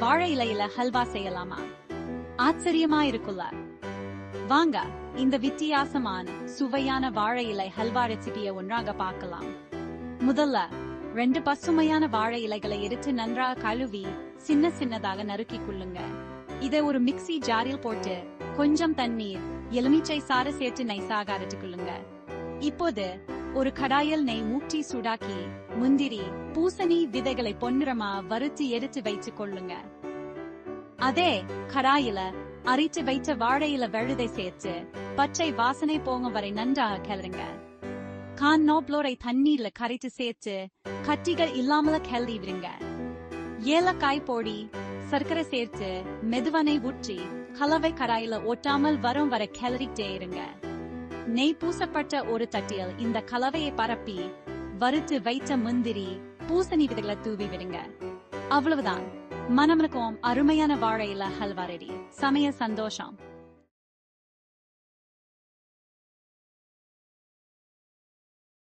வாழை இலையில ஹல்வா செய்யலாமா? ஆச்சரியமா இருக்குல்ல வாங்க இந்த வித்தியாசமான சுவையான வாழை இலை ஹல்வா ரெசிபியை ஒன்றாக பார்க்கலாம். முதல்ல ரெண்டு பசுமையான வாழை இலைகளை எடுத்து நன்றாக கழுவி சின்ன சின்னதாக நறுக்கி கொள்ளுங்க. இதை ஒரு மிக்ஸி ஜாரில் போட்டு கொஞ்சம் தண்ணீர் எலுமிச்சை சாறு சேர்த்து நைசாக அரைத்து கொள்ளுங்க. இப்போது ஒரு கடாயில் நெய் மூட்டி சூடாக்கி முந்திரி பூசணி விதைகளை பொன்னிறமா வறுத்து எடுத்து வைத்துக் கொள்ளுங்க. அதே கடாயில அரித்து வைத்த வாழையில வெழுதை சேர்த்து பச்சை வாசனை போகும் வரை நன்றாக கிளறுங்க கான் நோப்ளோரை தண்ணீர்ல கரைத்து சேர்த்து கட்டிகள் இல்லாமல கிளறி விடுங்க. ஏலக்காய் பொடி சர்க்கரை சேர்த்து மெதுவனை ஊற்றி கலவை கடாயில ஒட்டாமல் வரும் வரை கிளறிட்டே இருங்க. நெய் பூசப்பட்ட ஒரு தட்டில் இந்த கலவையை பரப்பி வறுத்து வைத்த முந்திரி பூசணி விதைகளை தூவி விடுங்க. அவ்வளவுதான். மனமனுக்கும் அருமையான வாழையில ஹல்வா ரெடி சமய சந்தோஷம்.